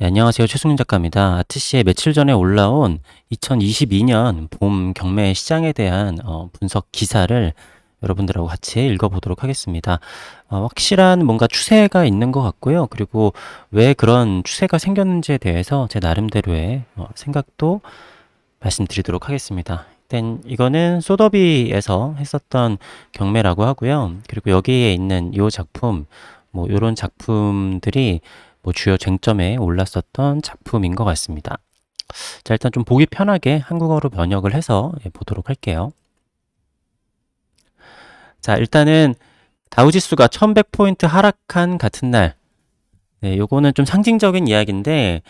네, 안녕하세요. 최승윤 작가입니다. 아트시에 며칠 전에 올라온 2022년 봄 경매 시장에 대한 어, 분석 기사를 여러분들하고 같이 읽어보도록 하겠습니다. 어, 확실한 뭔가 추세가 있는 것 같고요. 그리고 왜 그런 추세가 생겼는지에 대해서 제 나름대로의 어, 생각도 말씀드리도록 하겠습니다. 일단 이거는 소더비에서 했었던 경매라고 하고요. 그리고 여기에 있는 이 작품, 뭐 이런 작품들이 뭐 주요 쟁점에 올랐었던 작품인 것 같습니다. 자, 일단 좀 보기 편하게 한국어로 번역을 해서 예, 보도록 할게요. 자, 일단은 다우지수가 1100포인트 하락한 같은 날. 네, 요거는 좀 상징적인 이야기인데,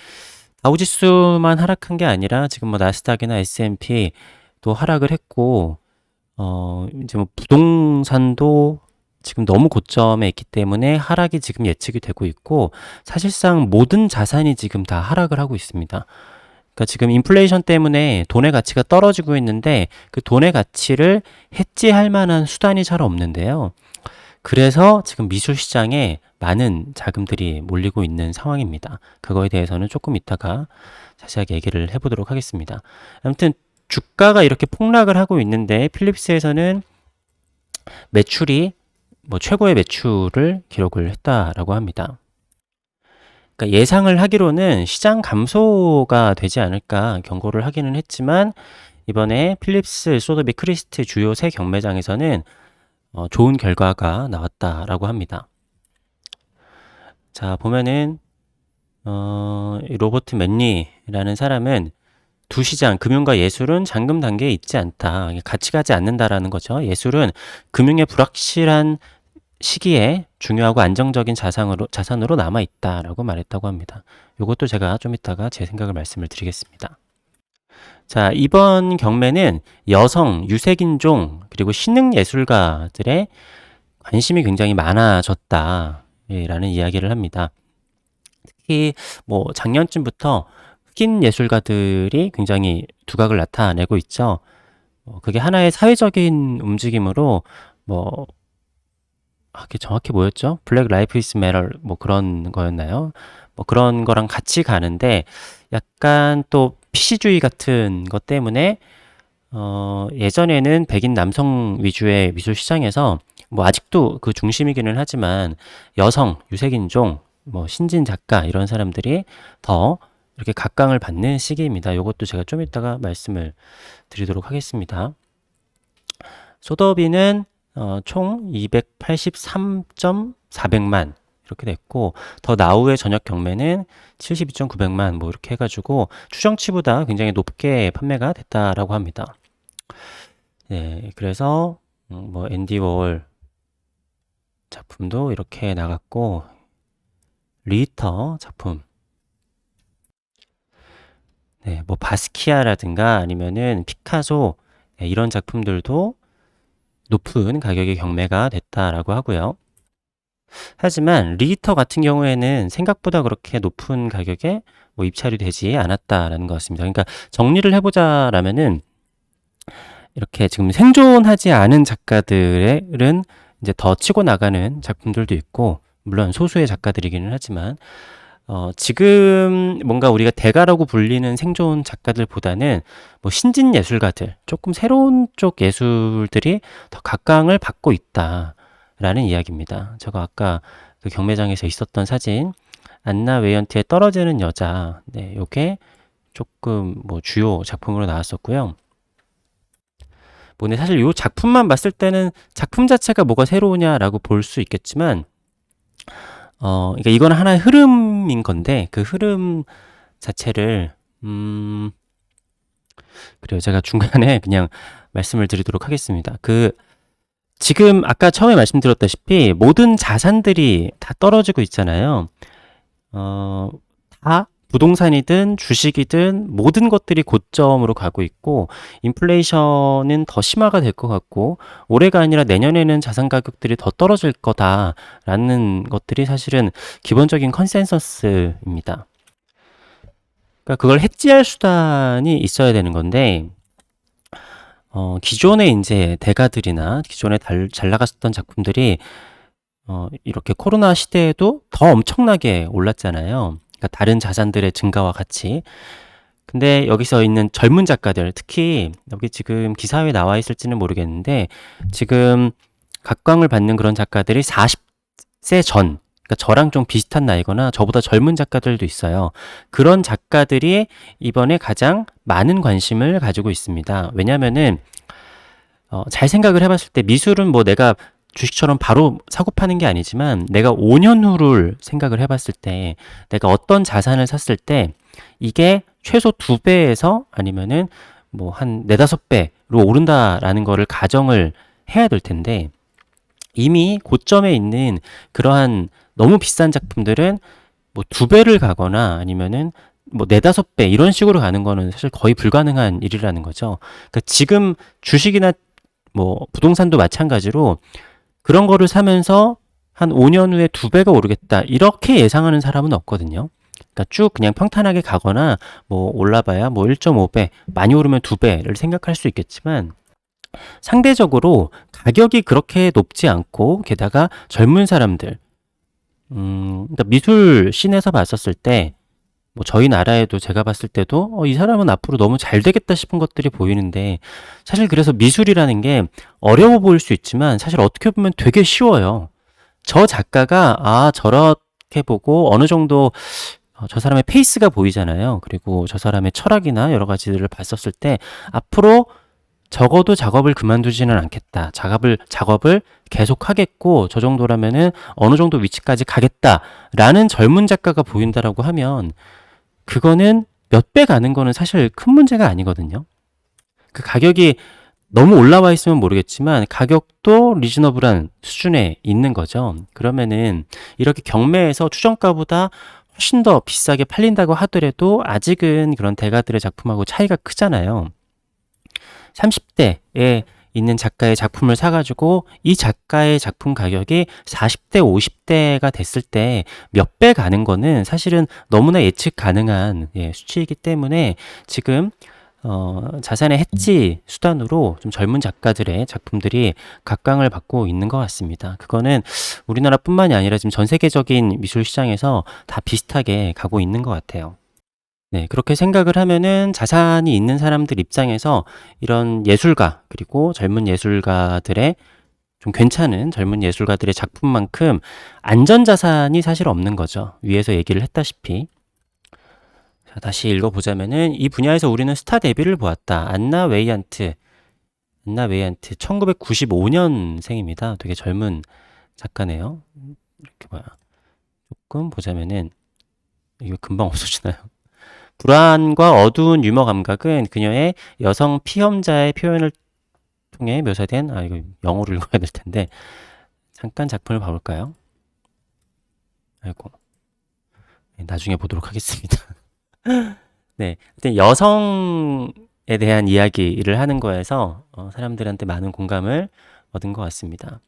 다우지수만 하락한 게 아니라 지금 뭐 나스닥이나 S&P 또 하락을 했고, 어, 이제 뭐 부동산도 지금 너무 고점에 있기 때문에 하락이 지금 예측이 되고 있고 사실상 모든 자산이 지금 다 하락을 하고 있습니다. 그러니까 지금 인플레이션 때문에 돈의 가치가 떨어지고 있는데 그 돈의 가치를 해지할 만한 수단이 잘 없는데요. 그래서 지금 미술 시장에 많은 자금들이 몰리고 있는 상황입니다. 그거에 대해서는 조금 이따가 자세하게 얘기를 해보도록 하겠습니다. 아무튼 주가가 이렇게 폭락을 하고 있는데 필립스에서는 매출이 뭐 최고의 매출을 기록을 했다라고 합니다. 그러니까 예상을 하기로는 시장 감소가 되지 않을까 경고를 하기는 했지만 이번에 필립스, 소더비, 크리스트 주요 세 경매장에서는 어, 좋은 결과가 나왔다라고 합니다. 자 보면은 어, 로버트 맨리라는 사람은 두 시장, 금융과 예술은 잠금 단계에 있지 않다. 같이 가지 않는다라는 거죠. 예술은 금융의 불확실한 시기에 중요하고 안정적인 자산으로, 자산으로 남아 있다라고 말했다고 합니다. 이것도 제가 좀 이따가 제 생각을 말씀을 드리겠습니다. 자, 이번 경매는 여성, 유색인종, 그리고 신흥예술가들의 관심이 굉장히 많아졌다. 라는 이야기를 합니다. 특히 뭐 작년쯤부터 흑인 예술가들이 굉장히 두각을 나타내고 있죠. 어, 그게 하나의 사회적인 움직임으로 뭐 아, 그게 정확히 뭐였죠? 블랙 라이프 이스 매럴 뭐 그런 거였나요? 뭐 그런 거랑 같이 가는데 약간 또 피시주의 같은 것 때문에 어, 예전에는 백인 남성 위주의 미술 시장에서 뭐 아직도 그 중심이기는 하지만 여성, 유색인종, 뭐 신진 작가 이런 사람들이 더 이렇게 각광을 받는 시기입니다. 이것도 제가 좀 이따가 말씀을 드리도록 하겠습니다. 소더비는 어, 총 283.400만 이렇게 됐고 더 나우의 전역 경매는 72.900만 뭐 이렇게 해가지고 추정치보다 굉장히 높게 판매가 됐다라고 합니다. 네, 그래서 음, 뭐 앤디 월 작품도 이렇게 나갔고 리터 작품 네, 뭐 바스키아라든가 아니면은 피카소 네, 이런 작품들도 높은 가격의 경매가 됐다라고 하고요. 하지만 리히터 같은 경우에는 생각보다 그렇게 높은 가격에 뭐 입찰이 되지 않았다라는 것 같습니다. 그러니까 정리를 해보자라면은 이렇게 지금 생존하지 않은 작가들은 이제 더 치고 나가는 작품들도 있고 물론 소수의 작가들이기는 하지만 어, 지금 뭔가 우리가 대가라고 불리는 생존 작가들보다는 뭐 신진 예술가들, 조금 새로운 쪽 예술들이 더 각광을 받고 있다라는 이야기입니다. 제가 아까 그 경매장에서 있었던 사진, 안나 웨이언트의 떨어지는 여자, 네, 요게 조금 뭐 주요 작품으로 나왔었고요. 뭐 근데 사실 요 작품만 봤을 때는 작품 자체가 뭐가 새로우냐라고 볼 수 있겠지만 어, 그러니까 이건 하나의 흐름인 건데 그 흐름 자체를 음 그래요. 제가 중간에 그냥 말씀을 드리도록 하겠습니다. 그 지금 아까 처음에 말씀드렸다시피 모든 자산들이 다 떨어지고 있잖아요. 어, 다 부동산이든 주식이든 모든 것들이 고점으로 가고 있고 인플레이션은 더 심화가 될 것 같고 올해가 아니라 내년에는 자산 가격들이 더 떨어질 거다라는 것들이 사실은 기본적인 컨센서스입니다. 그러니까 그걸 해지할 수단이 있어야 되는 건데 어, 기존의 이제 대가들이나 기존에 달, 잘 나갔었던 작품들이 어, 이렇게 코로나 시대에도 더 엄청나게 올랐잖아요. 그러니까 다른 자산들의 증가와 같이. 근데 여기서 있는 젊은 작가들, 특히 여기 지금 기사에 나와 있을지는 모르겠는데 지금 각광을 받는 그런 작가들이 40세 전, 그러니까 저랑 좀 비슷한 나이거나 저보다 젊은 작가들도 있어요. 그런 작가들이 이번에 가장 많은 관심을 가지고 있습니다. 왜냐면은 어, 잘 생각을 해봤을 때 미술은 뭐 내가 주식처럼 바로 사고 파는 게 아니지만 내가 5년 후를 생각을 해봤을 때 내가 어떤 자산을 샀을 때 이게 최소 두 배에서 아니면은 뭐 한 네다섯 배로 오른다라는 거를 가정을 해야 될 텐데 이미 고점에 있는 그러한 너무 비싼 작품들은 뭐 두 배를 가거나 아니면은 뭐 네다섯 배 이런 식으로 가는 거는 사실 거의 불가능한 일이라는 거죠. 그러니까 지금 주식이나 뭐 부동산도 마찬가지로 그런 거를 사면서 한 5년 후에 두 배가 오르겠다. 이렇게 예상하는 사람은 없거든요. 그러니까 쭉 그냥 평탄하게 가거나 뭐 올라봐야 뭐 1.5배, 많이 오르면 두 배를 생각할 수 있겠지만 상대적으로 가격이 그렇게 높지 않고 게다가 젊은 사람들 음, 그러니까 미술 씬에서 봤었을 때 뭐 저희 나라에도 제가 봤을 때도 어, 이 사람은 앞으로 너무 잘 되겠다 싶은 것들이 보이는데 사실 그래서 미술이라는 게 어려워 보일 수 있지만 사실 어떻게 보면 되게 쉬워요. 저 작가가 아 저렇게 보고 어느 정도 어, 저 사람의 페이스가 보이잖아요. 그리고 저 사람의 철학이나 여러 가지들을 봤었을 때 앞으로 적어도 작업을 그만두지는 않겠다. 작업을 작업을 계속 하겠고 저 정도라면은 어느 정도 위치까지 가겠다라는 젊은 작가가 보인다라고 하면 그거는 몇 배 가는 거는 사실 큰 문제가 아니거든요. 그 가격이 너무 올라와 있으면 모르겠지만 가격도 리즈너블한 수준에 있는 거죠. 그러면은 이렇게 경매에서 추정가보다 훨씬 더 비싸게 팔린다고 하더라도 아직은 그런 대가들의 작품하고 차이가 크잖아요. 30대에 있는 작가의 작품을 사가지고 이 작가의 작품 가격이 40대, 50대가 됐을 때 몇 배 가는 거는 사실은 너무나 예측 가능한 예, 수치이기 때문에 지금 어, 자산의 해지 수단으로 좀 젊은 작가들의 작품들이 각광을 받고 있는 것 같습니다. 그거는 우리나라뿐만이 아니라 지금 전 세계적인 미술 시장에서 다 비슷하게 가고 있는 것 같아요. 네, 그렇게 생각을 하면은 자산이 있는 사람들 입장에서 이런 예술가, 그리고 젊은 예술가들의 좀 괜찮은 젊은 예술가들의 작품만큼 안전 자산이 사실 없는 거죠. 위에서 얘기를 했다시피. 자, 다시 읽어보자면은 이 분야에서 우리는 스타 데뷔를 보았다. 안나 웨이안트. 안나 웨이안트. 1995년생입니다. 되게 젊은 작가네요. 이렇게 봐요. 조금 보자면은 이거 금방 없어지나요? 불안과 어두운 유머 감각은 그녀의 여성 피험자의 표현을 통해 묘사된 아 이거 영어로 읽어야 될 텐데 잠깐 작품을 봐볼까요? 아이고 네, 나중에 보도록 하겠습니다. 네, 하여튼 여성에 대한 이야기를 하는 거에서 어, 사람들한테 많은 공감을 얻은 것 같습니다.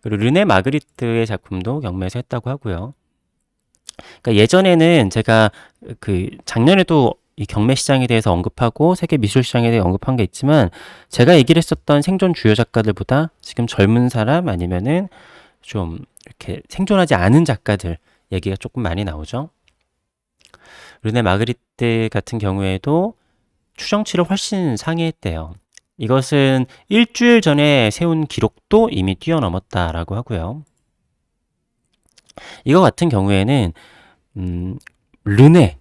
그리고 르네 마그리트의 작품도 경매에서 했다고 하고요. 그러니까 예전에는 제가 그 작년에도 이 경매 시장에 대해서 언급하고 세계 미술 시장에 대해 언급한 게 있지만 제가 얘기를 했었던 생존 주요 작가들보다 지금 젊은 사람 아니면은 좀 이렇게 생존하지 않은 작가들 얘기가 조금 많이 나오죠. 르네 마그리트 같은 경우에도 추정치를 훨씬 상회했대요. 이것은 일주일 전에 세운 기록도 이미 뛰어넘었다라고 하고요. 이거 같은 경우에는 음, 르네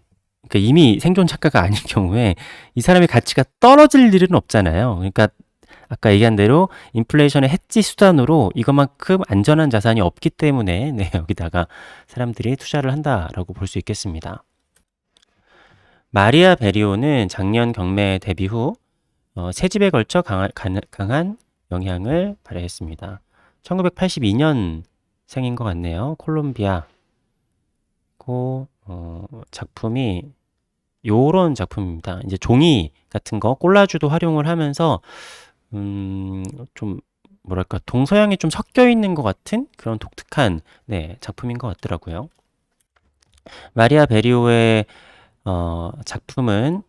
그러니까 이미 생존 작가가 아닌 경우에 이 사람의 가치가 떨어질 일은 없잖아요. 그러니까 아까 얘기한 대로 인플레이션의 해지 수단으로 이것만큼 안전한 자산이 없기 때문에 네, 여기다가 사람들이 투자를 한다라고 볼 수 있겠습니다. 마리아 베리오는 작년 경매 데뷔 후 어, 세 집에 걸쳐 강한, 강한 영향을 발휘했습니다. 1982년 생인 것 같네요. 콜롬비아. 고, 어, 작품이 요런 작품입니다. 이제 종이 같은 거, 콜라주도 활용을 하면서, 음, 좀, 뭐랄까, 동서양이 좀 섞여 있는 것 같은 그런 독특한, 네, 작품인 것 같더라고요. 마리아 베리오의, 어, 작품은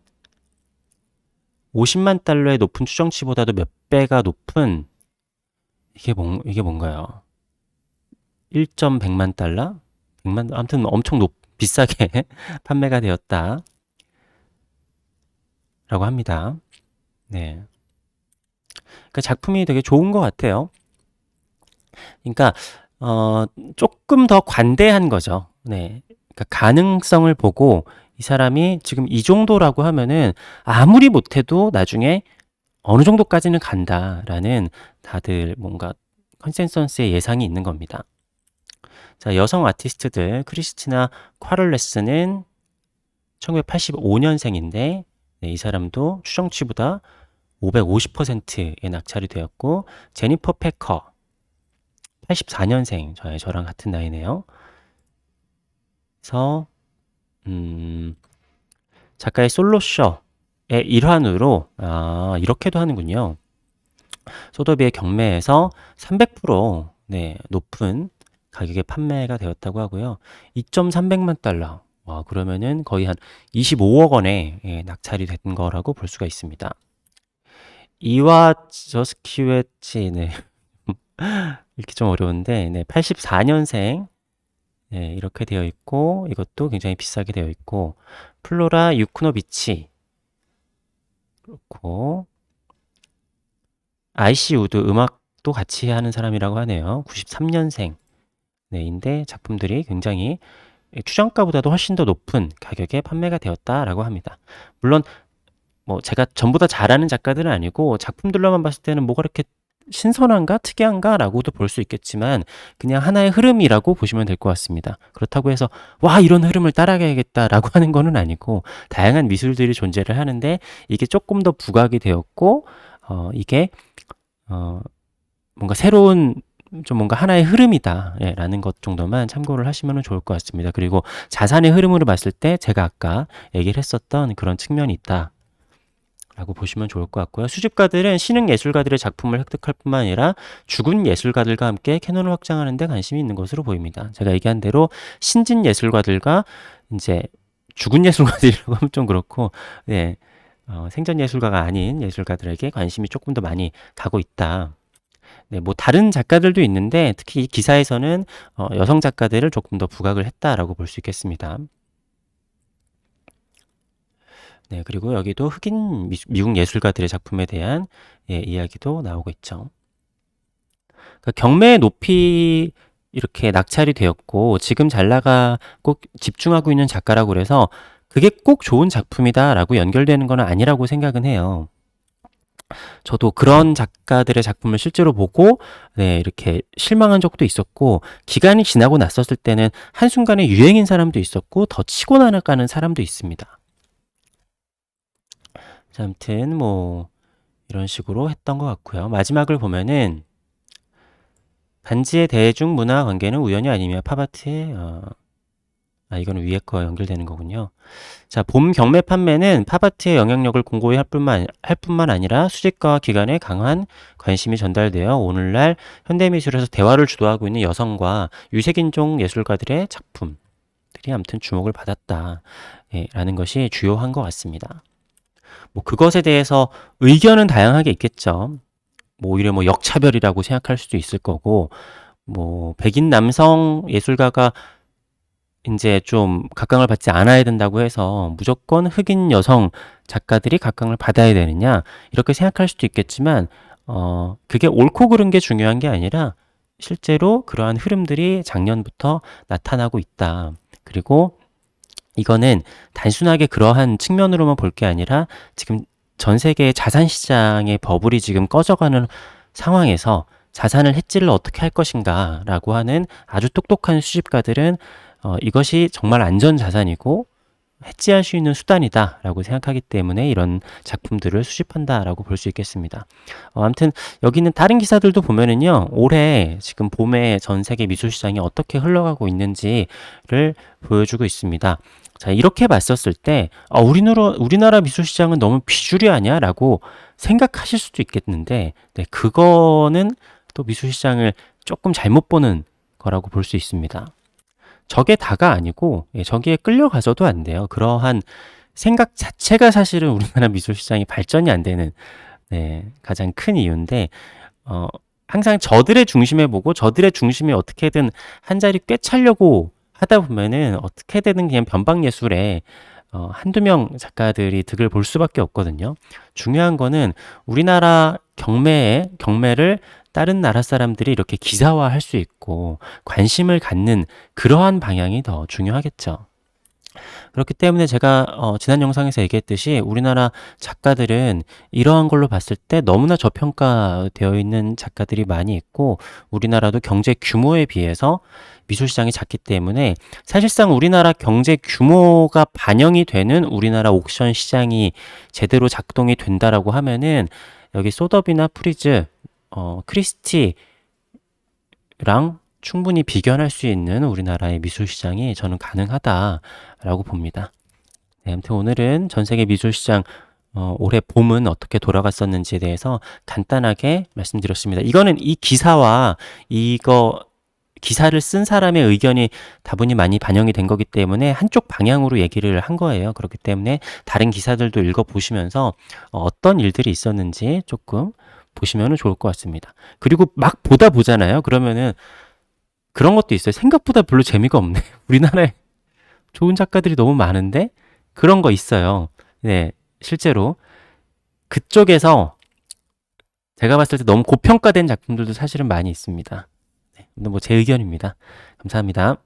50만 달러의 높은 추정치보다도 몇 배가 높은, 이게 뭔, 이게 뭔가요? 1.100만 달러? 100만, 아무튼 엄청 높, 비싸게 판매가 되었다. 라고 합니다. 네. 그러니까 작품이 되게 좋은 것 같아요. 그러니까 어, 조금 더 관대한 거죠. 네. 그러니까 가능성을 보고 이 사람이 지금 이 정도라고 하면은 아무리 못해도 나중에 어느 정도까지는 간다라는 다들 뭔가 컨센서스의 예상이 있는 겁니다. 자, 여성 아티스트들 크리스티나 콰를레스는 1985년생인데 네, 이 사람도 추정치보다 550%의 낙찰이 되었고 제니퍼 패커 84년생 저의 저랑 같은 나이네요. 그래서 음, 작가의 솔로쇼의 일환으로 아, 이렇게도 하는군요. 소더비의 경매에서 300% 네, 높은 가격에 판매가 되었다고 하고요. 2.300만 달러. 와, 그러면은 거의 한 25억 원에 예, 낙찰이 된 거라고 볼 수가 있습니다. 이와 저스키웨치, 네. 읽기 좀 어려운데, 네, 84년생, 네, 이렇게 되어 있고, 이것도 굉장히 비싸게 되어 있고, 플로라 유크노비치, 그렇고, 아이시 우드 음악도 같이 하는 사람이라고 하네요. 93년생. 네, 인데 작품들이 굉장히 추정가보다도 훨씬 더 높은 가격에 판매가 되었다라고 합니다. 물론 뭐 제가 전부 다 잘하는 작가들은 아니고 작품들로만 봤을 때는 뭐가 그렇게 신선한가 특이한가라고도 볼 수 있겠지만 그냥 하나의 흐름이라고 보시면 될 것 같습니다. 그렇다고 해서 와 이런 흐름을 따라가야겠다라고 하는 거는 아니고 다양한 미술들이 존재를 하는데 이게 조금 더 부각이 되었고 어 이게 어 뭔가 새로운 좀 뭔가 하나의 흐름이다. 예, 라는 것 정도만 참고를 하시면 좋을 것 같습니다. 그리고 자산의 흐름으로 봤을 때 제가 아까 얘기를 했었던 그런 측면이 있다. 라고 보시면 좋을 것 같고요. 수집가들은 신흥 예술가들의 작품을 획득할 뿐만 아니라 죽은 예술가들과 함께 캐논을 확장하는 데 관심이 있는 것으로 보입니다. 제가 얘기한 대로 신진 예술가들과 이제 죽은 예술가들이라고 하면 좀 그렇고, 네, 어, 생전 예술가가 아닌 예술가들에게 관심이 조금 더 많이 가고 있다. 네, 뭐 다른 작가들도 있는데 특히 이 기사에서는 어, 여성 작가들을 조금 더 부각을 했다라고 볼 수 있겠습니다. 네, 그리고 여기도 흑인 미, 국 예술가들의 작품에 대한 예, 이야기도 나오고 있죠. 그러니까 경매의 높이 이렇게 낙찰이 되었고 지금 잘 나가고 집중하고 있는 작가라고 그래서 그게 꼭 좋은 작품이다라고 연결되는 건 아니라고 생각은 해요. 저도 그런 작가들의 작품을 실제로 보고 네, 이렇게 실망한 적도 있었고 기간이 지나고 났었을 때는 한순간에 유행인 사람도 있었고 더 치고 나가는 사람도 있습니다. 자, 아무튼 뭐 이런 식으로 했던 것 같고요. 마지막을 보면은 반지의 대중 문화 관계는 우연이 아니며 팝아트의 어, 아, 이거는 위에 거 연결되는 거군요. 자, 봄 경매 판매는 팝아트의 영향력을 공고히 할 뿐만, 할 뿐만 아니라 수집가와 기관에 강한 관심이 전달되어 오늘날 현대미술에서 대화를 주도하고 있는 여성과 유색인종 예술가들의 작품들이 아무튼 주목을 받았다. 예, 라는 것이 주요한 것 같습니다. 뭐 그것에 대해서 의견은 다양하게 있겠죠. 뭐 오히려 뭐 역차별이라고 생각할 수도 있을 거고, 뭐 백인 남성 예술가가 이제 좀 각광을 받지 않아야 된다고 해서 무조건 흑인 여성 작가들이 각광을 받아야 되느냐 이렇게 생각할 수도 있겠지만 어 그게 옳고 그른 게 중요한 게 아니라 실제로 그러한 흐름들이 작년부터 나타나고 있다. 그리고 이거는 단순하게 그러한 측면으로만 볼 게 아니라 지금 전 세계의 자산 시장의 버블이 지금 꺼져가는 상황에서 자산을 해지를 어떻게 할 것인가라고 하는 아주 똑똑한 수집가들은 어, 이것이 정말 안전 자산이고 해지할 수 있는 수단이다라고 생각하기 때문에 이런 작품들을 수집한다라고 볼 수 있겠습니다. 어, 아무튼 여기는 다른 기사들도 보면은요 올해 지금 봄에 전 세계 미술 시장이 어떻게 흘러가고 있는지를 보여주고 있습니다. 자 이렇게 봤었을 때 어, 우리나라 우리나라 미술 시장은 너무 비주류 아니야라고 생각하실 수도 있겠는데 네, 그거는 또 미술 시장을 조금 잘못 보는 거라고 볼 수 있습니다. 저게 다가 아니고 예, 저기에 끌려가서도 안 돼요. 그러한 생각 자체가 사실은 우리나라 미술 시장이 발전이 안 되는 네, 가장 큰 이유인데 어, 항상 저들의 중심에 보고 저들의 중심에 어떻게든 한 자리 꿰차려고 하다 보면은 어떻게든 그냥 변방 예술에 어, 한두 명 작가들이 득을 볼 수밖에 없거든요. 중요한 거는 우리나라 경매에 경매를 다른 나라 사람들이 이렇게 기사화할 수 있고 관심을 갖는 그러한 방향이 더 중요하겠죠. 그렇기 때문에 제가 어, 지난 영상에서 얘기했듯이 우리나라 작가들은 이러한 걸로 봤을 때 너무나 저평가되어 있는 작가들이 많이 있고 우리나라도 경제 규모에 비해서 미술 시장이 작기 때문에 사실상 우리나라 경제 규모가 반영이 되는 우리나라 옥션 시장이 제대로 작동이 된다라고 하면은 여기 소더비나 프리즈, 어, 크리스티랑 충분히 비견할 수 있는 우리나라의 미술 시장이 저는 가능하다라고 봅니다. 네, 아무튼 오늘은 전 세계 미술 시장 어, 올해 봄은 어떻게 돌아갔었는지에 대해서 간단하게 말씀드렸습니다. 이거는 이 기사와 이거 기사를 쓴 사람의 의견이 다분히 많이 반영이 된 거기 때문에 한쪽 방향으로 얘기를 한 거예요. 그렇기 때문에 다른 기사들도 읽어보시면서 어, 어떤 일들이 있었는지 조금 보시면 좋을 것 같습니다. 그리고 막 보다 보잖아요. 그러면은 그런 것도 있어요. 생각보다 별로 재미가 없네. 우리나라에 좋은 작가들이 너무 많은데 그런 거 있어요. 네, 실제로 그쪽에서 제가 봤을 때 너무 고평가된 작품들도 사실은 많이 있습니다. 네, 뭐 제 의견입니다. 감사합니다.